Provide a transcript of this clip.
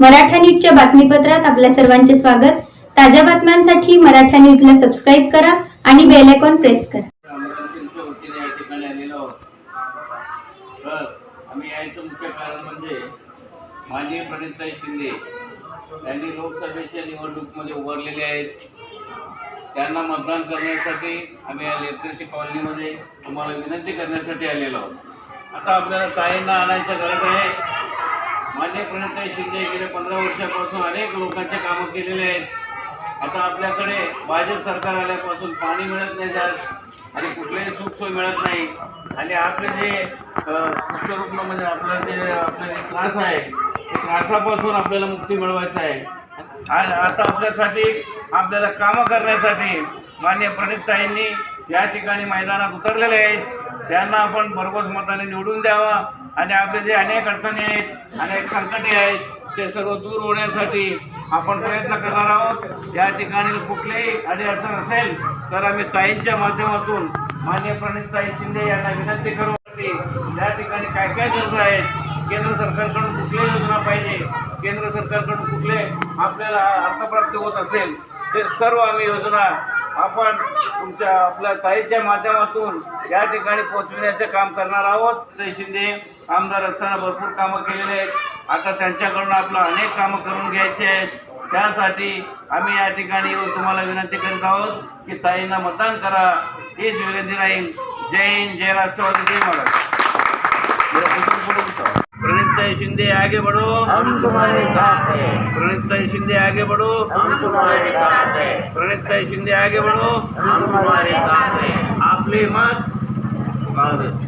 मराठा न्यूजच्या बातमीपत्रात आपल्या सर्वांचे स्वागत. ताज्या बातम्यांसाठी मराठा न्यूजला सबस्क्राईब करा आणि बेल आयकॉन प्रेस करा. आलेलो आहोत आम्ही यायचं मुख्य कारण म्हणजे माननीय प्रणितताई शिंदे त्यांनी लोकसभेच्या निवडणुकीमध्ये उभारलेले आहेत. त्यांना मतदान करण्यासाठी आम्ही या लेकरशी कॉलनीमध्ये तुम्हाला विनंती करण्यासाठी आलेलो आहोत. आता आपल्याला ताईंना आणायचं गरज आहे. अनेक प्रणिताई शिंदे गेले पंधरा वर्षापासून अनेक लोकांचे कामं केलेले आहेत. आता आपल्याकडे भाजप सरकार आल्यापासून पाणी मिळत नाही जास्त आणि कुठलेही सुखसोय मिळत नाही. आणि आपले जे कुष्ठरुग्ण म्हणजे आपलं जे आपले जे त्रास आहे त्या त्रासापासून आपल्याला मुक्ती मिळवायचं आहे. आणि आता आपल्यासाठी आपल्याला कामं करण्यासाठी मान्य प्रणितताईंनी या ठिकाणी मैदानात उतरलेले आहेत. त्यांना आपण भरघोस मताने निवडून द्यावा. आणि आपले जे अनेक अडचणी आहेत अनेक संकटे आहेत ते सर्व दूर होण्यासाठी आपण प्रयत्न करणार आहोत. या ठिकाणी कुठलीही अडचण असेल तर आम्ही ताईंच्या माध्यमातून मान्य प्रणितताई शिंदे यांना विनंती करू की या ठिकाणी काय काय गरजा आहेत केंद्र सरकारकडून कुठल्या योजना पाहिजे केंद्र सरकारकडून कुठले आपल्याला अर्थप्राप्त होत असेल ते सर्व आम्ही योजना आपण तुमच्या आपल्या ताईच्या माध्यमातून या ठिकाणी पोहोचविण्याचे काम करणार आहोत. ते शिंदे आमदार असताना भरपूर कामं केलेले आहेत. आता त्यांच्याकडून आपलं अनेक कामं करून घ्यायचे आहेत. त्यासाठी आम्ही या ठिकाणी येऊन तुम्हाला विनंती करीत आहोत की ताईंना मतदान करा. हीच विनंती राहील. जय हिंद जय राष्ट्रवादी जय महाराज प्रणिताई शिंदे आगे बढ़ो. हम तुम्हारे साथ हैं. प्रणिताई शिंदे आगे बढ़ो. हम तुम्हारे साथ हैं. प्रणिताई शिंदे आगे बढ़ो. हम तुम्हारे साथ हैं. आपले मत कांग्रेस.